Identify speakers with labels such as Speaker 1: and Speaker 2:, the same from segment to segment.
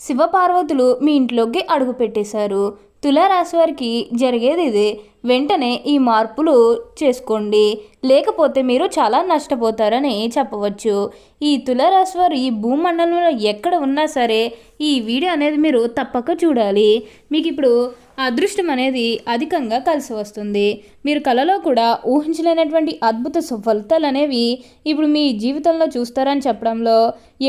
Speaker 1: శివపార్వతులు మీ ఇంట్లోకి అడుగు పెట్టేశారు. తులారాశి వారికి జరిగేది ఇదే. వెంటనే ఈ మార్పులు చేసుకోండి. లేకపోతే మీరు చాలా నష్టపోతారని చెప్పవచ్చు. ఈ తులారాశి వారు ఈ భూమండలంలో ఎక్కడ ఉన్నా సరే ఈ వీడియో అనేది మీరు తప్పక చూడాలి. మీకు ఇప్పుడు అదృష్టం అనేది అధికంగా కలిసి వస్తుంది. మీరు కలలో కూడా ఊహించలేనటువంటి అద్భుత ఫలితాలు అనేవి ఇప్పుడు మీ జీవితంలో చూస్తారని చెప్పడంలో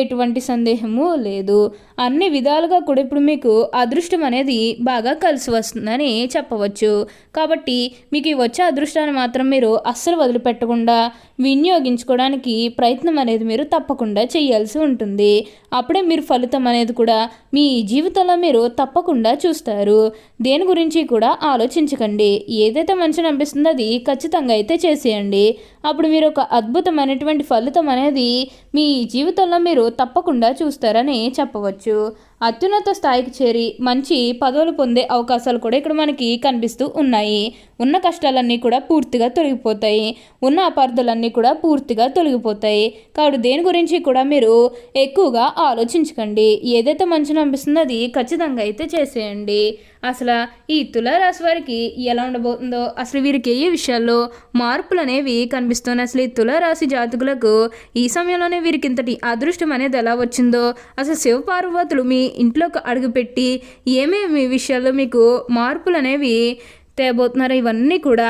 Speaker 1: ఎటువంటి సందేహము లేదు. అన్ని విధాలుగా కూడా ఇప్పుడు మీకు అదృష్టం అనేది బాగా కలిసి వస్తుందని చెప్పవచ్చు. కాబట్టి కాబట్టి మీకు వచ్చే అదృష్టాన్ని మాత్రం మీరు అస్సలు వదిలిపెట్టకుండా వినియోగించుకోవడానికి ప్రయత్నం అనేది మీరు తప్పకుండా చేయాల్సి ఉంటుంది. అప్పుడే మీరు ఫలితం అనేది కూడా మీ జీవితంలో మీరు తప్పకుండా చూస్తారు. దేని గురించి కూడా ఆలోచించకండి. ఏదైతే మంచిని అనిపిస్తుందో అది ఖచ్చితంగా అయితే చేసేయండి. అప్పుడు మీరు ఒక అద్భుతమైనటువంటి ఫలితం అనేది మీ జీవితంలో మీరు తప్పకుండా చూస్తారని చెప్పవచ్చు. అత్యున్నత స్థాయికి చేరి మంచి పదవులు పొందే అవకాశాలు కూడా ఇక్కడ మనకి కనిపిస్తూ ఉన్నాయి. ఉన్న కష్టాలన్నీ కూడా పూర్తిగా తొలగిపోతాయి. ఉన్న అపార్థులన్నీ కూడా పూర్తిగా తొలగిపోతాయి. కాబట్టి దేని గురించి కూడా మీరు ఎక్కువగా ఆలోచించకండి. ఏదైతే మంచిని అనిపిస్తుందో అది ఖచ్చితంగా అయితే చేసేయండి. అసలు ఈ తులారాశి వారికి ఎలా ఉండబోతుందో అసలు వీరికి ఏ విషయాల్లో మార్పులు అనేవి కనిపిస్తున్నాయి? అసలు ఈ తులారాశి జాతకులకు ఈ సమయంలోనే వీరికి ఇంతటి అదృష్టం అనేది ఎలా వచ్చిందో అసలు శివపార్వతులు మీ ఇంట్లోకి అడుగుపెట్టి ఏమేమి విషయాల్లో మీకు మార్పులు అనేవి తేబోతున్నారు ఇవన్నీ కూడా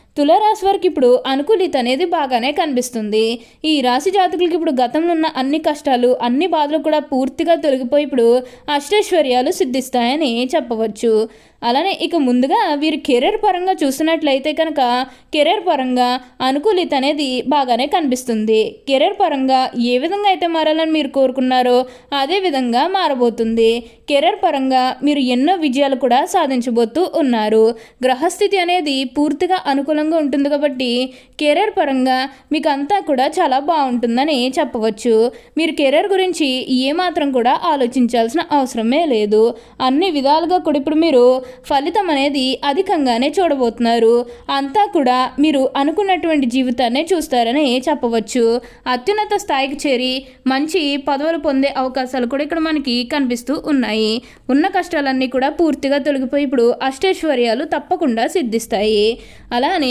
Speaker 1: తులారాశి వారికి ఇప్పుడు అనుకూలిత అనేది బాగానే కనిపిస్తుంది. ఈ రాశి జాతకులకి ఇప్పుడు గతంలో ఉన్న అన్ని కష్టాలు అన్ని బాధలు కూడా పూర్తిగా తొలగిపోయి ఇప్పుడు అష్టైశ్వర్యాలు సిద్ధిస్తాయని చెప్పవచ్చు. అలానే ఇక ముందుగా వీరు కెరీర్ పరంగా చూసినట్లయితే కనుక కెరీర్ పరంగా అనుకూలిత అనేది బాగానే కనిపిస్తుంది. కెరీర్ పరంగా ఏ విధంగా అయితే మారాలని మీరు కోరుకున్నారో అదే విధంగా మారబోతుంది. కెరీర్ పరంగా మీరు ఎన్నో విజయాలు కూడా సాధించబోతూ ఉన్నారు. గ్రహస్థితి అనేది పూర్తిగా అనుకూలంగా ఉంటుంది కాబట్టి కెరీర్ పరంగా మీకు అంతా కూడా చాలా బాగుంటుందని చెప్పవచ్చు. మీరు కెరీర్ గురించి ఏమాత్రం కూడా ఆలోచించాల్సిన అవసరమే లేదు. అన్ని విధాలుగా కూడా ఇప్పుడు మీరు ఫలితం అనేది అధికంగానే చూడబోతున్నారు. అంతా కూడా మీరు అనుకున్నటువంటి జీవితాన్ని చూస్తారని చెప్పవచ్చు. అత్యున్నత స్థాయికి చేరి మంచి పదవులు పొందే అవకాశాలు కూడా ఇక్కడ మనకి కనిపిస్తూ ఉన్నాయి. ఉన్న కష్టాలన్నీ కూడా పూర్తిగా తొలగిపోయి ఇప్పుడు అష్టైశ్వర్యాలు తప్పకుండా సిద్ధిస్తాయి. అలానే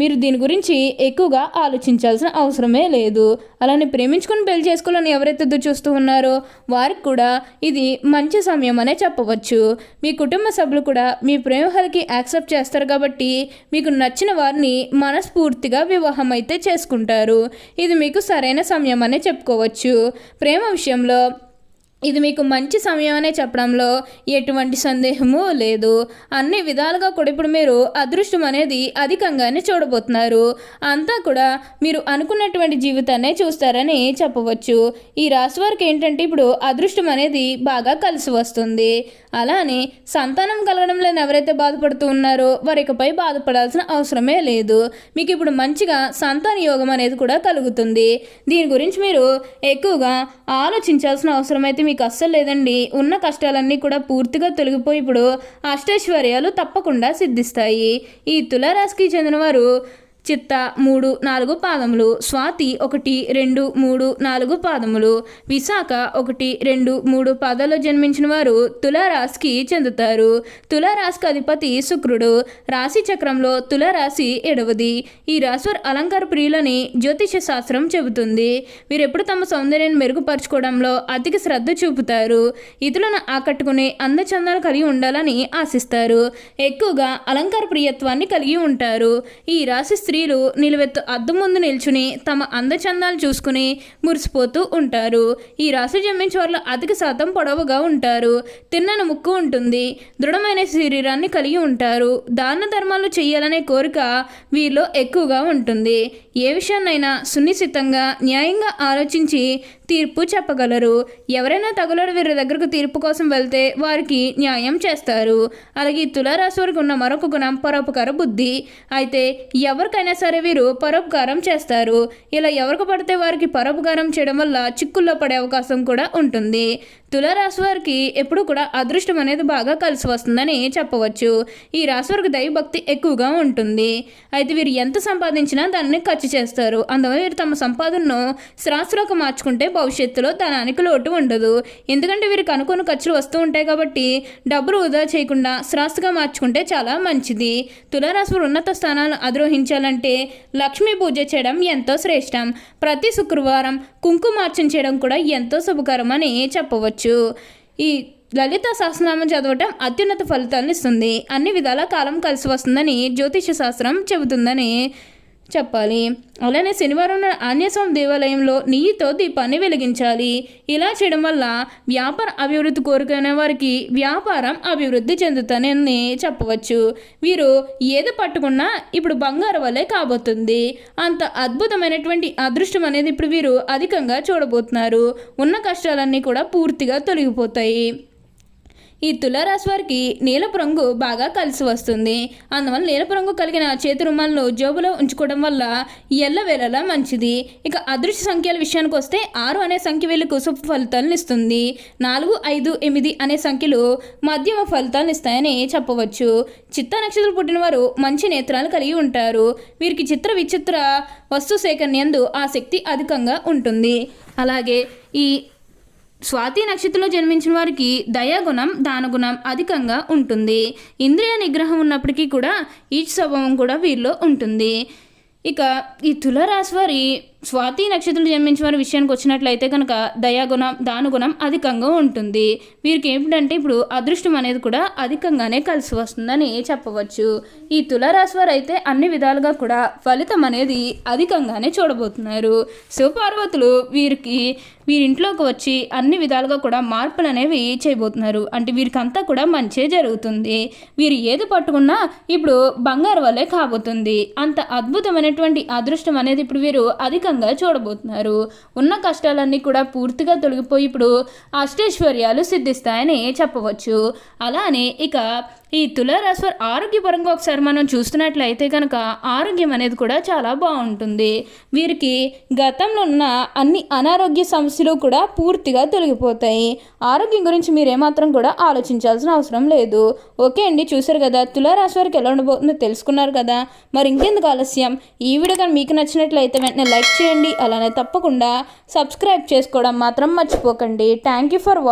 Speaker 1: మీరు దీని గురించి ఎక్కువగా ఆలోచించాల్సిన అవసరమే లేదు. అలానే ప్రేమించుకుని పెళ్ళి చేసుకోవాలని ఎవరైతే ఎదురు చూస్తూ ఉన్నారో వారికి కూడా ఇది మంచి సమయం అనే చెప్పవచ్చు. మీ కుటుంబ సభ్యులు కూడా మీ ప్రేమహలకి యాక్సెప్ట్ చేస్తారు కాబట్టి మీకు నచ్చిన వారిని మనస్ఫూర్తిగా వివాహం అయితే చేసుకుంటారు. ఇది మీకు సరైన సమయం అనే చెప్పుకోవచ్చు. ప్రేమ విషయంలో ఇది మీకు మంచి సమయం అనే చెప్పడంలో ఎటువంటి సందేహము లేదు. అన్ని విధాలుగా కూడా ఇప్పుడు మీరు అదృష్టం అనేది అధికంగానే చూడబోతున్నారు. అంతా కూడా మీరు అనుకున్నటువంటి జీవితాన్ని చూస్తారని చెప్పవచ్చు. ఈ రాశి వారికి ఏంటంటే ఇప్పుడు అదృష్టం అనేది బాగా కలిసి వస్తుంది. అలానే సంతానం కలగడం లేని ఎవరైతే బాధపడుతూ ఉన్నారో వారికపై బాధపడాల్సిన అవసరమే లేదు. మీకు ఇప్పుడు మంచిగా సంతాన యోగం అనేది కూడా కలుగుతుంది. దీని గురించి మీరు ఎక్కువగా ఆలోచించాల్సిన అవసరం అయితే మీకు అస్సలు లేదండి. ఉన్న కష్టాలన్నీ కూడా పూర్తిగా తొలగిపోయి ఇప్పుడు అష్టైశ్వర్యాలు తప్పకుండా సిద్ధిస్తాయి. ఈ తులారాశికి చెందినవారు చిత్త మూడు నాలుగు పాదములు స్వాతి ఒకటి రెండు మూడు నాలుగు పాదములు విశాఖ ఒకటి రెండు మూడు పాదాల్లో జన్మించిన వారు తులారాశికి చెందుతారు. తులారాశికి అధిపతి శుక్రుడు. రాశి చక్రంలో తులారాశి ఎడవది. ఈ రాశివారి అలంకార ప్రియులని జ్యోతిష శాస్త్రం చెబుతుంది. వీరెప్పుడు తమ సౌందర్యాన్ని మెరుగుపరచుకోవడంలో అధిక శ్రద్ధ చూపుతారు. ఇతరులను ఆకట్టుకునే అందచందాలు కలిగి ఉండాలని ఆశిస్తారు. ఎక్కువగా అలంకార ప్రియత్వాన్ని కలిగి ఉంటారు. ఈ రాశి స్త్రీలు నిలువెత్తు అద్దం ముందు నిల్చుని తమ అందచందాలు చూసుకుని మురిసిపోతూ ఉంటారు. ఈ రాశి జన్మించే వాళ్ళు అధిక శాతం పొడవుగా ఉంటారు. తిన్నని ముక్కు ఉంటుంది. దృఢమైన శరీరాన్ని కలిగి ఉంటారు. దాన ధర్మాలు చేయాలనే కోరిక వీరిలో ఎక్కువగా ఉంటుంది. ఏ విషయాన్నైనా సునిశ్చితంగా న్యాయంగా ఆలోచించి తీర్పు చెప్పగలరు. ఎవరైనా తగులడు వీరి దగ్గరకు తీర్పు కోసం వెళ్తే వారికి న్యాయం చేస్తారు. అలాగే తులారాశి వారికి ఉన్న మరొక గుణం పరోపకార బుద్ధి. అయితే ఎవరికైనా సరే వీరు పరోపకారం చేస్తారు. ఇలా ఎవరికి పడితే వారికి పరోపకారం చేయడం వల్ల చిక్కుల్లో పడే అవకాశం కూడా ఉంటుంది. తులారాశి వారికి ఎప్పుడు కూడా అదృష్టం అనేది బాగా కలిసి వస్తుందని చెప్పవచ్చు. ఈ రాశి వారికి దైవభక్తి ఎక్కువగా ఉంటుంది. అయితే వీరు ఎంత సంపాదించినా దానిని ఖర్చు చేస్తారు. అందువల్ల వీరు తమ సంపాదనను శ్రాస్తులకు మార్చుకుంటే భవిష్యత్తులో ధనానికి లోటు ఉండదు. ఎందుకంటే వీరికి అనుకున్న ఖర్చులు వస్తూ ఉంటాయి కాబట్టి డబ్బులు వృధా చేయకుండా శ్రాస్తుగా మార్చుకుంటే చాలా మంచిది. తులారాశి వారు ఉన్నత స్థానాలను అధిరోహించాలంటే లక్ష్మీ పూజ చేయడం ఎంతో శ్రేష్టం. ప్రతి శుక్రవారం కుంకుమార్చన చేయడం కూడా ఎంతో శుభకరం అని చెప్పవచ్చు. ఈ లలిత సహస్రనామం చదవటం అత్యున్నత ఫలితాలను ఇస్తుంది. అన్ని విధాల కాలం కలిసి వస్తుందని జ్యోతిష శాస్త్రం చెబుతుందని చెప్పాలి. అలానే శనివారం ఆంజనేయస్వామి దేవాలయంలో నెయ్యితో దీపాన్ని వెలిగించాలి. ఇలా చేయడం వల్ల వ్యాపార అభివృద్ధి కోరుకునే వారికి వ్యాపారం అభివృద్ధి చెందుతానని చెప్పవచ్చు. వీరు ఏది పట్టుకున్నా ఇప్పుడు బంగారు వల్లే కాబోతుంది. అంత అద్భుతమైనటువంటి అదృష్టం అనేది ఇప్పుడు వీరు అధికంగా చూడబోతున్నారు. ఉన్న కష్టాలన్నీ కూడా పూర్తిగా తొలగిపోతాయి. ఈ తులారాశి వారికి నీలపు రంగు బాగా కలిసి వస్తుంది. అందువల్ల నీలపు రంగు కలిగిన చేతి రుమాలను జోబులో ఉంచుకోవడం వల్ల ఎల్లవేళలా మంచిది. ఇక అదృష్ట సంఖ్యల విషయానికి వస్తే ఆరు అనే సంఖ్య వీళ్ళకు శుభ ఫలితాలను ఇస్తుంది. నాలుగు ఐదు ఎనిమిది అనే సంఖ్యలు మధ్యమ ఫలితాలను ఇస్తాయని చెప్పవచ్చు. చిత్త నక్షత్రం పుట్టిన వారు మంచి నేత్రాలు కలిగి ఉంటారు. వీరికి చిత్ర విచిత్ర వస్తు సేకరణయందు ఆసక్తి అధికంగా ఉంటుంది. అలాగే ఈ స్వాతి నక్షత్రంలో జన్మించిన వారికి దయాగుణం దానగుణం అధికంగా ఉంటుంది. ఇంద్రియ నిగ్రహం ఉన్నప్పటికీ కూడా ఈ స్వభావం కూడా వీరిలో ఉంటుంది. ఇక ఈ తులరాశి వారి స్వాతి నక్షత్రం జన్మించిన వారి విషయానికి వచ్చినట్లయితే కనుక దయాగుణం దానుగుణం అధికంగా ఉంటుంది. వీరికి ఏమిటంటే ఇప్పుడు అదృష్టం అనేది కూడా అధికంగానే కలిసి వస్తుందని చెప్పవచ్చు. ఈ తులరాశి వారు అయితే అన్ని విధాలుగా కూడా ఫలితం అనేది అధికంగానే చూడబోతున్నారు. శివపార్వతులు వీరికి వీరింట్లోకి వచ్చి అన్ని విధాలుగా కూడా మార్పులు అనేవి చేయబోతున్నారు. అంటే వీరికంతా కూడా మంచే జరుగుతుంది. వీరు ఏది పట్టుకున్నా ఇప్పుడు బంగారు వల్లే కాబోతుంది. అంత అద్భుతమైనటువంటి అదృష్టం అనేది ఇప్పుడు వీరు అధికంగా చూడబోతున్నారు. ఉన్న కష్టాలన్నీ కూడా పూర్తిగా తొలగిపోయి ఇప్పుడు అష్టైశ్వర్యాలు సిద్ధిస్తాయని చెప్పవచ్చు. అలానే ఇక ఈ తులారాశి వారి ఆరోగ్యపరంగా ఒకసారి మనం చూస్తున్నట్లయితే కనుక ఆరోగ్యం అనేది కూడా చాలా బాగుంటుంది. వీరికి గతంలో ఉన్న అన్ని అనారోగ్య సమస్యలు కూడా పూర్తిగా తొలగిపోతాయి. ఆరోగ్యం గురించి మీరేమాత్రం కూడా ఆలోచించాల్సిన అవసరం లేదు. ఓకే అండి చూసారు కదా తులారాశి వారికి ఎలా ఉండబోతుందో తెలుసుకున్నారు కదా. మరి ఇంకెందుకు ఆలస్యం? ఈ వీడియో కానీ మీకు నచ్చినట్లయితే వెంటనే లైక్ చేయండి. అలానే తప్పకుండా సబ్స్క్రైబ్ చేసుకోవడం మాత్రం మర్చిపోకండి. Thank you for watching